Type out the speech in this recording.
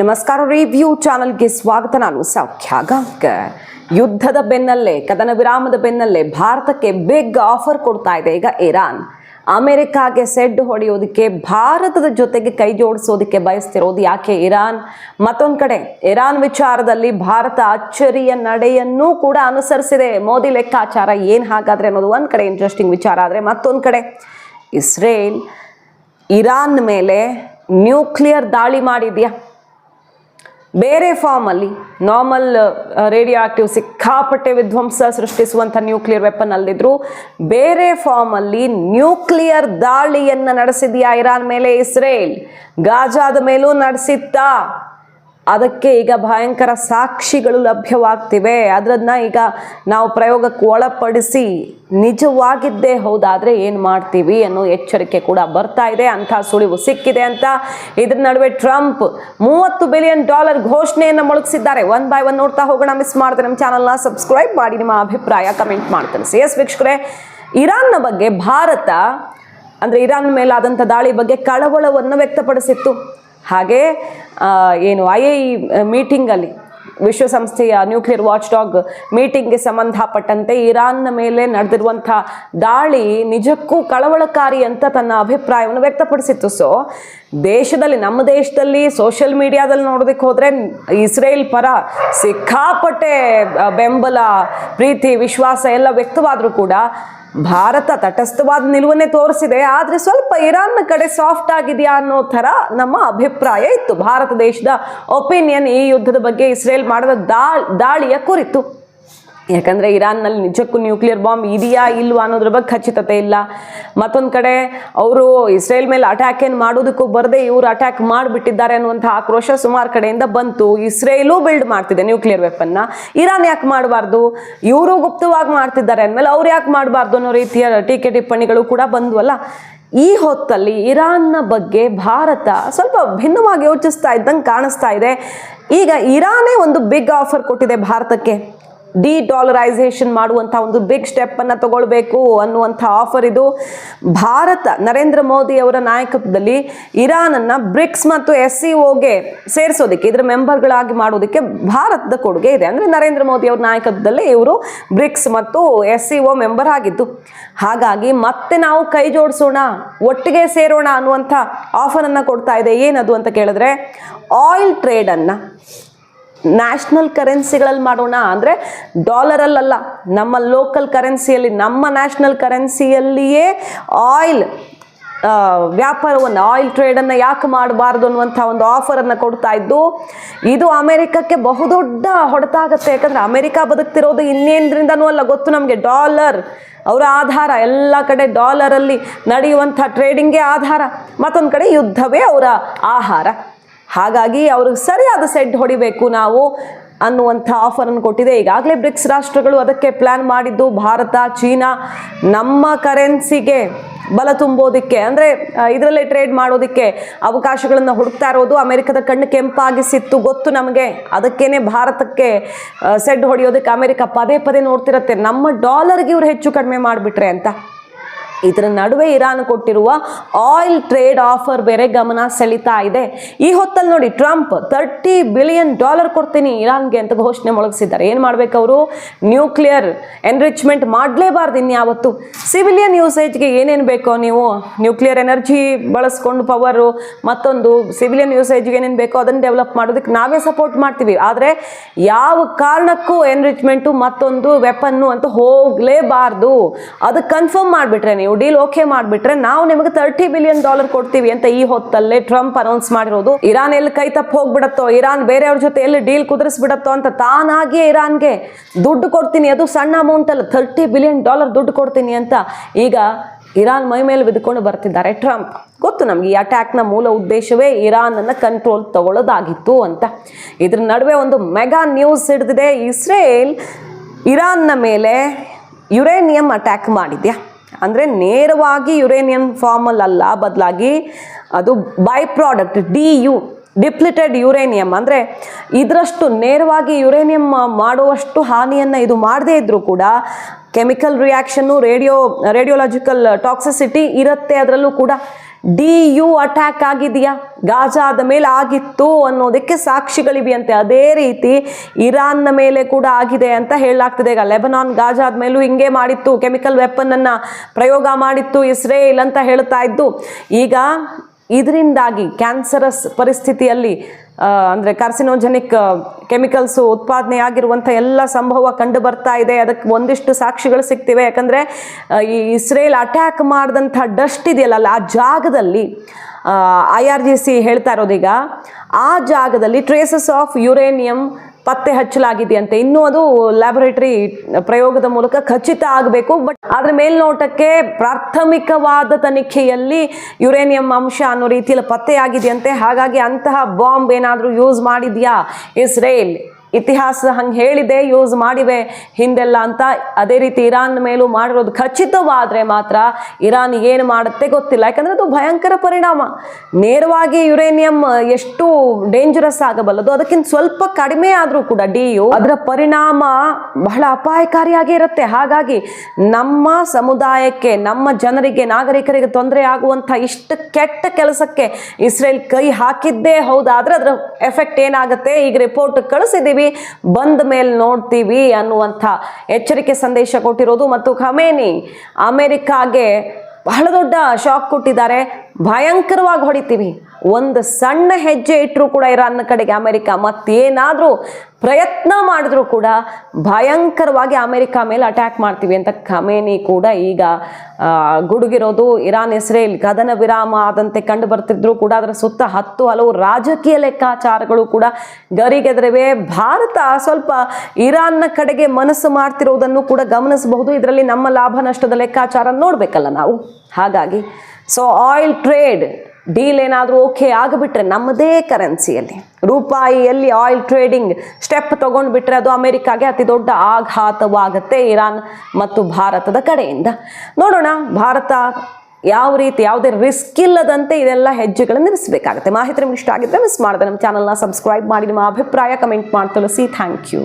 ನಮಸ್ಕಾರ ರಿವ್ಯೂ ಚಾನಲ್ಗೆ ಸ್ವಾಗತ. ನಾನು ಸೌಖ್ಯ ಗಾಂವ್ಕರ್ ಯುದ್ಧದ ಬೆನ್ನಲ್ಲೇ, ಕದನ ವಿರಾಮದ ಬೆನ್ನಲ್ಲೇ ಭಾರತಕ್ಕೆ ಬಿಗ್ ಆಫರ್ ಕೊಡ್ತಾ ಇದೆ ಈಗ ಇರಾನ್. ಅಮೆರಿಕಾಗೆ ಸೆಡ್ ಹೊಡೆಯೋದಕ್ಕೆ, ಭಾರತದ ಜೊತೆಗೆ ಕೈ ಜೋಡಿಸೋದಕ್ಕೆ ಬಯಸ್ತಿರೋದು ಯಾಕೆ ಇರಾನ್? ಮತ್ತೊಂದು ಕಡೆ, ಇರಾನ್ ವಿಚಾರದಲ್ಲಿ ಭಾರತ ಅಚ್ಚರಿಯ ನಡೆಯನ್ನೂ ಕೂಡ ಅನುಸರಿಸಿದೆ. ಮೋದಿ ಲೆಕ್ಕಾಚಾರ ಏನು ಹಾಗಾದ್ರೆ ಅನ್ನೋದು ಒಂದು ಕಡೆ ಇಂಟ್ರೆಸ್ಟಿಂಗ್ ವಿಚಾರ ಆದರೆ ಮತ್ತೊಂದು ಕಡೆ, ಇಸ್ರೇಲ್, ಇರಾನ್ ಮೇಲೆ ನ್ಯೂಕ್ಲಿಯರ್ ದಾಳಿ ಮಾಡಿದ್ಯಾ? ಬೇರೆ ಫಾರ್ಮಲ್ಲಿ ನಾರ್ಮಲ್ ರೇಡಿಯೋ ಆಕ್ಟಿವ್ ಸಿಕ್ಕಾಪಟ್ಟೆ ವಿಧ್ವಂಸ ಸೃಷ್ಟಿಸುವಂಥ ನ್ಯೂಕ್ಲಿಯರ್ ವೆಪನ್ ಅಲ್ಲಿದ್ರು ಬೇರೆ ಫಾರ್ಮಲ್ಲಿ ನ್ಯೂಕ್ಲಿಯರ್ ದಾಳಿಯನ್ನು ನಡೆಸಿದ್ಯಾ ಇರಾನ್ ಮೇಲೆ ಇಸ್ರೇಲ್? ಗಾಜಾದ ಮೇಲೂ ನಡೆಸಿತ್ತಾ? ಅದಕ್ಕೆ ಈಗ ಭಯಂಕರ ಸಾಕ್ಷಿಗಳು ಲಭ್ಯವಾಗ್ತಿವೆ. ಅದನ್ನ ಈಗ ನಾವು ಪ್ರಯೋಗಕ್ಕೆ ಒಳಪಡಿಸಿ ನಿಜವಾಗಿದ್ದೇ ಹೌದಾದ್ರೆ ಏನು ಮಾಡ್ತೀವಿ ಅನ್ನೋ ಎಚ್ಚರಿಕೆ ಕೂಡ ಬರ್ತಾ ಇದೆ. ಅಂಥ ಸುಳಿವು ಸಿಕ್ಕಿದೆ ಅಂತ ಇದ್ರ ನಡುವೆ ಟ್ರಂಪ್ ಮೂವತ್ತು ಬಿಲಿಯನ್ ಡಾಲರ್ ಘೋಷಣೆಯನ್ನು ಮುಳುಗಿಸಿದ್ದಾರೆ. ಒನ್ ಬೈ ಒನ್ ನೋಡ್ತಾ ಹೋಗೋಣ, ಮಿಸ್ ಮಾಡಿದ್ರೆ ನಮ್ಮ ಚಾನಲ್ನ ಸಬ್ಸ್ಕ್ರೈಬ್ ಮಾಡಿ, ನಿಮ್ಮ ಅಭಿಪ್ರಾಯ ಕಮೆಂಟ್ ಮಾಡ್ತಾರೆ ಸಿ ಎಸ್ ವೀಕ್ಷಕರೇ, ಇರಾನ್ನ ಬಗ್ಗೆ ಭಾರತ, ಅಂದರೆ ಇರಾನ್ ಮೇಲಾದಂಥ ದಾಳಿ ಬಗ್ಗೆ ಕಳವಳವನ್ನು ವ್ಯಕ್ತಪಡಿಸಿತ್ತು. ಹಾಗೆ ಏನು, ಐ ಐ ಮೀಟಿಂಗಲ್ಲಿ ವಿಶ್ವಸಂಸ್ಥೆಯ ನ್ಯೂಕ್ಲಿಯರ್ ವಾಚ್ ಡಾಗ್ ಮೀಟಿಂಗ್ಗೆ ಸಂಬಂಧಪಟ್ಟಂತೆ ಇರಾನ್ನ ಮೇಲೆ ನಡೆದಿರುವಂಥ ದಾಳಿ ನಿಜಕ್ಕೂ ಕಳವಳಕಾರಿ ಅಂತ ತನ್ನ ಅಭಿಪ್ರಾಯವನ್ನು ವ್ಯಕ್ತಪಡಿಸಿತ್ತು. ಸೊ ದೇಶದಲ್ಲಿ, ನಮ್ಮ ದೇಶದಲ್ಲಿ ಸೋಷಿಯಲ್ ಮೀಡಿಯಾದಲ್ಲಿ ನೋಡೋದಕ್ಕೆ ಹೋದರೆ ಇಸ್ರೇಲ್ ಪರ ಸಿಕ್ಕಾಪಟ್ಟೆ ಬೆಂಬಲ, ಪ್ರೀತಿ, ವಿಶ್ವಾಸ ಎಲ್ಲ ವ್ಯಕ್ತವಾದರೂ ಕೂಡ ಭಾರತ ತಟಸ್ಥವಾದ ನಿಲುವನ್ನೇ ತೋರಿಸಿದೆ, ಆದರೆ ಸ್ವಲ್ಪ ಇರಾನ್ ಕಡೆ ಸಾಫ್ಟ್ ಆಗಿದೆಯಾ ಅನ್ನೋ ಥರ ನಮ್ಮ ಅಭಿಪ್ರಾಯ ಇತ್ತು. ಭಾರತ ದೇಶದ ಒಪಿನಿಯನ್ ಈ ಯುದ್ಧದ ಬಗ್ಗೆ ಇಸ್ರೇಲ್ ಮಾಡಿದ ದಾಳಿಯ ಕುರಿತು. ಯಾಕಂದರೆ ಇರಾನ್ನಲ್ಲಿ ನಿಜಕ್ಕೂ ನ್ಯೂಕ್ಲಿಯರ್ ಬಾಂಬ್ ಇದೆಯಾ ಇಲ್ವಾ ಅನ್ನೋದ್ರ ಬಗ್ಗೆ ಖಚಿತತೆ ಇಲ್ಲ. ಮತ್ತೊಂದು ಕಡೆ ಅವರು ಇಸ್ರೇಲ್ ಮೇಲೆ ಅಟ್ಯಾಕ್ ಏನು ಮಾಡೋದಕ್ಕೂ ಬರದೆ ಇವರು ಅಟ್ಯಾಕ್ ಮಾಡಿಬಿಟ್ಟಿದ್ದಾರೆ ಅನ್ನುವಂಥ ಆಕ್ರೋಶ ಸುಮಾರು ಕಡೆಯಿಂದ ಬಂತು. ಇಸ್ರೇಲು ಬಿಲ್ಡ್ ಮಾಡ್ತಿದೆ ನ್ಯೂಕ್ಲಿಯರ್ ವೆಪನ್ನ ಇರಾನ್ ಯಾಕೆ ಮಾಡಬಾರ್ದು? ಇವರು ಗುಪ್ತವಾಗಿ ಮಾಡ್ತಿದ್ದಾರೆ ಅಂದಮೇಲೆ ಅವ್ರು ಯಾಕೆ ಮಾಡಬಾರ್ದು ಅನ್ನೋ ರೀತಿಯ ಟೀಕೆ ಟಿಪ್ಪಣಿಗಳು ಕೂಡ ಬಂದ್ವಲ್ಲ. ಈ ಹೊತ್ತಲ್ಲಿ ಇರಾನ್ನ ಬಗ್ಗೆ ಭಾರತ ಸ್ವಲ್ಪ ಭಿನ್ನವಾಗಿ ಯೋಚಿಸ್ತಾ ಇದ್ದಂಗೆ ಕಾಣಿಸ್ತಾ ಇದೆ. ಈಗ ಇರಾನೇ ಒಂದು ಬಿಗ್ ಆಫರ್ ಕೊಟ್ಟಿದೆ ಭಾರತಕ್ಕೆ. ಡಿ ಡಾಲರೈಸೇಷನ್ ಮಾಡುವಂಥ ಒಂದು ಬಿಗ್ ಸ್ಟೆಪ್ ಅನ್ನ ತಗೊಳ್ಬೇಕು ಅನ್ನುವಂಥ ಆಫರ್ ಇದು. ಭಾರತ ನರೇಂದ್ರ ಮೋದಿ ಅವರ ನಾಯಕತ್ವದಲ್ಲಿ ಇರಾನನ್ನು ಬ್ರಿಕ್ಸ್ ಮತ್ತು ಎಸ್ ಸಿ ಒಗೆ ಸೇರಿಸೋದಕ್ಕೆ, ಇದರ ಮೆಂಬರ್ಗಳಾಗಿ ಮಾಡೋದಕ್ಕೆ ಭಾರತದ ಕೊಡುಗೆ ಇದೆ. ಅಂದ್ರೆ ನರೇಂದ್ರ ಮೋದಿ ಅವರ ನಾಯಕತ್ವದಲ್ಲಿ ಇವರು ಬ್ರಿಕ್ಸ್ ಮತ್ತು ಎಸ್ ಸಿ ಓ ಮೆಂಬರ್ ಆಗಿದ್ದು. ಹಾಗಾಗಿ ಮತ್ತೆ ನಾವು ಕೈ ಜೋಡಿಸೋಣ, ಒಟ್ಟಿಗೆ ಸೇರೋಣ ಅನ್ನುವಂಥ ಅನ್ನ ಕೊಡ್ತಾ ಇದೆ. ಏನದು ಅಂತ ಕೇಳಿದ್ರೆ ಆಯಿಲ್ ಟ್ರೇಡನ್ನು ನ್ಯಾಷನಲ್ ಕರೆನ್ಸಿಗಳಲ್ಲಿ ಮಾಡೋಣ ಅಂದರೆ ಡಾಲರಲ್ಲಲ್ಲ ನಮ್ಮ ಲೋಕಲ್ ಕರೆನ್ಸಿಯಲ್ಲಿ ನಮ್ಮ ನ್ಯಾಷನಲ್ ಕರೆನ್ಸಿಯಲ್ಲಿಯೇ ಆಯಿಲ್ ವ್ಯಾಪಾರವನ್ನು ಆಯಿಲ್ ಟ್ರೇಡನ್ನು ಯಾಕೆ ಮಾಡಬಾರ್ದು ಅನ್ನುವಂಥ ಒಂದು ಆಫರನ್ನು ಕೊಡ್ತಾ ಇದ್ದು, ಇದು ಅಮೆರಿಕಕ್ಕೆ ಬಹುದೊಡ್ಡ ಹೊಡೆತ ಆಗುತ್ತೆ ಯಾಕಂದರೆ ಅಮೆರಿಕ ಬದುಕ್ತಿರೋದು ಇನ್ನೇನರಿಂದನೂ ಅಲ್ಲ, ಗೊತ್ತು ನಮಗೆ? ಡಾಲರ್ ಅವರ ಆಧಾರ, ಎಲ್ಲ ಕಡೆ ಡಾಲರಲ್ಲಿ ನಡೆಯುವಂಥ ಟ್ರೇಡಿಂಗೇ ಆಧಾರ. ಮತ್ತೊಂದು ಕಡೆ ಯುದ್ಧವೇ ಅವರ ಆಹಾರ. ಹಾಗಾಗಿ ಅವ್ರಿಗೆ ಸರಿಯಾದ ಸೆಡ್ ಹೊಡಿಬೇಕು ನಾವು ಅನ್ನುವಂಥ ಆಫರನ್ನು ಕೊಟ್ಟಿದೆ. ಈಗಾಗಲೇ ಬ್ರಿಕ್ಸ್ ರಾಷ್ಟ್ರಗಳು ಅದಕ್ಕೆ ಪ್ಲ್ಯಾನ್ ಮಾಡಿದ್ದು, ಭಾರತ, ಚೀನಾ, ನಮ್ಮ ಕರೆನ್ಸಿಗೆ ಬಲ ತುಂಬೋದಕ್ಕೆ, ಅಂದರೆ ಇದರಲ್ಲೇ ಟ್ರೇಡ್ ಮಾಡೋದಕ್ಕೆ ಅವಕಾಶಗಳನ್ನು ಹುಡುಕ್ತಾ ಇರೋದು. ಅಮೆರಿಕದ ಕಣ್ಣು ಕೆಂಪಾಗಿಸಿತ್ತು ಗೊತ್ತು ನಮಗೆ. ಅದಕ್ಕೇನೆ ಭಾರತಕ್ಕೆ ಸೆಡ್ ಹೊಡೆಯೋದಕ್ಕೆ ಅಮೆರಿಕ ಪದೇ ಪದೇ ನೋಡ್ತಿರತ್ತೆ. ನಮ್ಮ ಡಾಲರ್ಗೆ ಇವರು ಹೆಚ್ಚು ಕಡಿಮೆ ಮಾಡಿಬಿಟ್ರೆ ಅಂತ. ಇದರ ನಡುವೆ ಇರಾನ್ ಕೊಟ್ಟಿರುವ ಆಯಿಲ್ ಟ್ರೇಡ್ ಆಫರ್ ಬೇರೆ ಗಮನ ಸೆಳೀತಾ ಇದೆ. ಈ ಹೊತ್ತಲ್ಲಿ ನೋಡಿ ಟ್ರಂಪ್ ತರ್ಟಿ ಬಿಲಿಯನ್ ಡಾಲರ್ ಕೊಡ್ತೀನಿ ಇರಾನ್ಗೆ ಅಂತ ಘೋಷಣೆ ಮೊಳಗಿಸಿದ್ದಾರೆ. ಏನು ಮಾಡಬೇಕು ಅವರು? ನ್ಯೂಕ್ಲಿಯರ್ ಎನ್ರಿಚ್ಮೆಂಟ್ ಮಾಡಲೇಬಾರ್ದು ಇನ್ಯಾವತ್ತು. ಸಿವಿಲಿಯನ್ ಯೂಸೇಜ್ಗೆ ಏನೇನು ಬೇಕೋ ನೀವು? ನ್ಯೂಕ್ಲಿಯರ್ ಎನರ್ಜಿ ಬಳಸ್ಕೊಂಡು ಪವರು, ಮತ್ತೊಂದು ಸಿವಿಲಿಯನ್ ಯೂಸೇಜ್ಗೆ ಏನೇನು ಬೇಕೋ ಅದನ್ನು ಡೆವಲಪ್ ಮಾಡೋದಕ್ಕೆ ನಾವೇ ಸಪೋರ್ಟ್ ಮಾಡ್ತೀವಿ. ಆದರೆ ಯಾವ ಕಾರಣಕ್ಕೂ ಎನ್ರಿಚ್ಮೆಂಟು ಮತ್ತೊಂದು ವೆಪನ್ನು ಅಂತ ಹೋಗಲೇಬಾರ್ದು. ಅದು ಕನ್ಫರ್ಮ್ ಮಾಡಿಬಿಟ್ರೆ ನೀವು. ಡೀಲ್ ಓಕೆ ಮಾಡಿಬಿಟ್ರೆ ನಾವು ನಿಮಗೆ ತರ್ಟಿ ಬಿಲಿಯನ್ ಡಾಲರ್ ಕೊಡ್ತೀವಿ ಅಂತ ಈ ಹೊತ್ತಲ್ಲೇ ಟ್ರಂಪ್ ಅನೌನ್ಸ್ ಮಾಡಿರೋದು. ಇರಾನ್ ಎಲ್ಲಿ ಕೈ ತಪ್ಪು ಹೋಗ್ಬಿಡತ್ತೋ, ಇರಾನ್ ಬೇರೆಯವ್ರ ಜೊತೆ ಎಲ್ಲಿ ಡೀಲ್ ಕುದುರಿಸ್ಬಿಡತ್ತೋ ಅಂತ ತಾನಾಗಿಯೇ ಇರಾನ್ಗೆ ದುಡ್ಡು ಕೊಡ್ತೀನಿ, ಅದು ಸಣ್ಣ ಅಮೌಂಟ್ ಅಲ್ಲ ತರ್ಟಿ ಬಿಲಿಯನ್ ಡಾಲರ್ ದುಡ್ಡು ಕೊಡ್ತೀನಿ ಅಂತ ಈಗ ಇರಾನ್ ಮೈ ಮೇಲೆ ಬಿದ್ದುಕೊಂಡು ಬರ್ತಿದ್ದಾರೆ ಟ್ರಂಪ್ ಗೊತ್ತು ನಮಗೆ ಈ ಅಟ್ಯಾಕ್ನ ಮೂಲ ಉದ್ದೇಶವೇ ಇರಾನನ್ನು ಕಂಟ್ರೋಲ್ ತಗೊಳ್ಳೋದಾಗಿತ್ತು ಅಂತ. ಇದ್ರ ನಡುವೆ ಒಂದು ಮೆಗಾ ನ್ಯೂಸ್ ಹಿಡಿದಿದೆ, ಇಸ್ರೇಲ್ ಇರಾನ್ನ ಮೇಲೆ ಯುರೇನಿಯಂ ಅಟ್ಯಾಕ್ ಮಾಡಿದ್ಯಾ? ಅಂದರೆ ನೇರವಾಗಿ ಯುರೇನಿಯಂ ಫಾರ್ಮಲ್ ಅಲ್ಲ, ಬದಲಾಗಿ ಅದು by product D U depleted uranium ಅಂದರೆ ಇದರಷ್ಟು ನೇರವಾಗಿ ಯುರೇನಿಯಂ ಮಾಡುವಷ್ಟು ಹಾನಿಯನ್ನು ಇದು ಮಾಡದೇ ಇದ್ದರೂ ಕೂಡ chemical reaction radio radiological toxicity ಇರುತ್ತೆ, ಅದರಲ್ಲೂ ಕೂಡ ಡಿ ಯು ಅಟ್ಯಾಕ್ ಆಗಿದೆಯಾ? ಗಾಜಾದ ಮೇಲೆ ಆಗಿತ್ತು ಅನ್ನೋದಕ್ಕೆ ಸಾಕ್ಷಿಗಳಿವೆಯಂತೆ. ಅದೇ ರೀತಿ ಇರಾನ್ನ ಮೇಲೆ ಕೂಡ ಆಗಿದೆ ಅಂತ ಹೇಳಲಾಗ್ತದೆ. ಈಗ ಲೆಬನಾನ್ ಗಾಜಾದ ಮೇಲೂ ಹಿಂಗೆ ಮಾಡಿತ್ತು. ಕೆಮಿಕಲ್ ವೆಪನ್ ಅನ್ನ ಪ್ರಯೋಗ ಮಾಡಿತ್ತು ಇಸ್ರೇಲ್ ಅಂತ ಹೇಳ್ತಾ ಇದ್ದು. ಈಗ ಇದರಿಂದಾಗಿ ಕ್ಯಾನ್ಸರಸ್ ಪರಿಸ್ಥಿತಿಯಲ್ಲಿ ಅಂದ್ರೆ ಕಾರ್ಸಿನೋಜೆನಿಕ್ ಕೆಮಿಕಲ್ಸ್ ಉತ್ಪಾದನೆ ಆಗಿರುವಂಥ ಎಲ್ಲ ಸಂಭವ ಕಂಡು ಬರ್ತಾ ಇದೆ. ಅದಕ್ಕೆ ಒಂದಿಷ್ಟು ಸಾಕ್ಷಿಗಳು ಸಿಗ್ತಿವೆ. ಯಾಕಂದ್ರೆ ಈ ಇಸ್ರೇಲ್ ಅಟ್ಯಾಕ್ ಮಾಡಿದಂಥ ಡಸ್ಟ್ ಇದೆಯಲ್ಲ ಆ ಜಾಗದಲ್ಲಿ ಐ ಆರ್ ಜಿ ಸಿ ಹೇಳ್ತಾ ಇರೋದೀಗ ಆ ಜಾಗದಲ್ಲಿ ಟ್ರೇಸಸ್ ಆಫ್ ಯುರೇನಿಯಂ ಪತ್ತೆ ಹಚ್ಚಲಾಗಿದೆಯಂತೆ. ಇನ್ನೂ ಅದು ಲ್ಯಾಬೊರೇಟರಿ ಪ್ರಯೋಗದ ಮೂಲಕ ಖಚಿತ ಆಗಬೇಕು. ಬಟ್ ಅದ್ರ ಮೇಲ್ನೋಟಕ್ಕೆ ಪ್ರಾಥಮಿಕವಾದ ತನಿಖೆಯಲ್ಲಿ ಯುರೇನಿಯಂ ಅಂಶ ಅನ್ನೋ ರೀತಿಯಲ್ಲಿ ಪತ್ತೆಯಾಗಿದೆಯಂತೆ. ಹಾಗಾಗಿ ಅಂತಹ ಬಾಂಬ್ ಏನಾದರೂ ಯೂಸ್ ಮಾಡಿದ್ಯಾ? ಇಸ್ರೇಲ್ ಇತಿಹಾಸ ಹಂಗೆ ಹೇಳಿದೆ, ಯೂಸ್ ಮಾಡಿವೆ, ಹಿಂದೆಲ್ಲ ಅಂತ ಅದೇ ರೀತಿ ಇರಾನ್ ಮೇಲೂ ಮಾಡಿರೋದು ಖಚಿತವಾದರೆ ಮಾತ್ರ ಇರಾನ್ ಏನು ಮಾಡುತ್ತೆ ಗೊತ್ತಿಲ್ಲ. ಯಾಕಂದರೆ ಅದು ಭಯಂಕರ ಪರಿಣಾಮ. ನೇರವಾಗಿ ಯುರೇನಿಯಂ ಎಷ್ಟು ಡೇಂಜರಸ್ ಆಗಬಲ್ಲದು, ಅದಕ್ಕಿಂತ ಸ್ವಲ್ಪ ಕಡಿಮೆ ಆದರೂ ಕೂಡ ಡಿ ಯು ಅದರ ಪರಿಣಾಮ ಬಹಳ ಅಪಾಯಕಾರಿಯಾಗಿ ಇರುತ್ತೆ. ಹಾಗಾಗಿ ನಮ್ಮ ಸಮುದಾಯಕ್ಕೆ, ನಮ್ಮ ಜನರಿಗೆ, ನಾಗರಿಕರಿಗೆ ತೊಂದರೆ ಆಗುವಂಥ ಇಷ್ಟು ಕೆಟ್ಟ ಕೆಲಸಕ್ಕೆ ಇಸ್ರೇಲ್ ಕೈ ಹಾಕಿದ್ದೇ ಹೌದಾದ್ರೆ ಅದರ ಎಫೆಕ್ಟ್ ಏನಾಗುತ್ತೆ? ಈಗ ರಿಪೋರ್ಟ್ ಕಳಿಸಿದ್ದೀವಿ ಬಂದ ಮೇಲೆ ನೋಡ್ತೀವಿ ಅನ್ನುವಂಥ ಎಚ್ಚರಿಕೆ ಸಂದೇಶ ಕೊಟ್ಟಿರೋದು. ಮತ್ತು ಖಮೇನಿ, ಅಮೆರಿಕಾಗೆ ಬಹಳ ದೊಡ್ಡ ಶಾಕ್ ಕೊಟ್ಟಿದ್ದಾರೆ. ಭಯಂಕರವಾಗಿ ಹೊಡಿತೀವಿ. ಒಂದು ಸಣ್ಣ ಹೆಜ್ಜೆ ಇಟ್ಟರೂ ಕೂಡ ಇರಾನ್ನ ಕಡೆಗೆ ಅಮೆರಿಕ ಮತ್ತೇನಾದರೂ ಪ್ರಯತ್ನ ಮಾಡಿದ್ರೂ ಕೂಡ ಭಯಂಕರವಾಗಿ ಅಮೆರಿಕ ಮೇಲೆ ಅಟ್ಯಾಕ್ ಮಾಡ್ತೀವಿ ಅಂತ ಖಮೇನಿ ಕೂಡ ಈಗ ಗುಡುಗಿರೋದು ಇರಾನ್ ಇಸ್ರೇಲ್ ಕದನ ವಿರಾಮ ಆದಂತೆ ಕಂಡು ಬರ್ತಿದ್ರು ಕೂಡ. ಅದರ ಸುತ್ತ ಹತ್ತು ಹಲವು ರಾಜಕೀಯ ಲೆಕ್ಕಾಚಾರಗಳು ಕೂಡ ಗರಿಗೆದರಿವೆ. ಭಾರತ ಸ್ವಲ್ಪ ಇರಾನ್ನ ಕಡೆಗೆ ಮನಸ್ಸು ಮಾಡ್ತಿರೋದನ್ನು ಕೂಡ ಗಮನಿಸಬಹುದು. ಇದರಲ್ಲಿ ನಮ್ಮ ಲಾಭ ನಷ್ಟದ ಲೆಕ್ಕಾಚಾರ ನೋಡಬೇಕಲ್ಲ ನಾವು. ಹಾಗಾಗಿ ಸೊ ಆಯಿಲ್ ಟ್ರೇಡ್ ಡೀಲ್ ಏನಾದರೂ ಓಕೆ ಆಗಿಬಿಟ್ರೆ ನಮ್ಮದೇ ಕರೆನ್ಸಿಯಲ್ಲಿ. ರೂಪಾಯಿಯಲ್ಲಿ ಆಯಿಲ್ ಟ್ರೇಡಿಂಗ್ ಸ್ಟೆಪ್ ತಗೊಂಡು ಬಿಟ್ರೆ ಅದು ಅಮೆರಿಕಾಗೆ ಅತಿ ದೊಡ್ಡ ಆಘಾತವಾಗುತ್ತೆ ಇರಾನ್ ಮತ್ತು ಭಾರತದ ಕಡೆಯಿಂದ. ನೋಡೋಣ, ಭಾರತ ಯಾವ ರೀತಿ ಯಾವುದೇ ರಿಸ್ಕ್ ಇಲ್ಲದಂತೆ ಇದೆಲ್ಲ ಹೆಜ್ಜೆಗಳನ್ನು ಇರಿಸಬೇಕಾಗುತ್ತೆ ಮಾಹಿತಿ ನಿಮ್ಗೆ ಇಷ್ಟ ಆಗಿದ್ದರೆ ಮಿಸ್ ಮಾಡಿದೆ ನಮ್ಮ ಚಾನಲ್ನ ಸಬ್ಸ್ಕ್ರೈಬ್ ಮಾಡಿ, ನಿಮ್ಮ ಅಭಿಪ್ರಾಯ ಕಮೆಂಟ್ ಮಾಡಿ, ತಿಳಿಸಿ ಥ್ಯಾಂಕ್ ಯು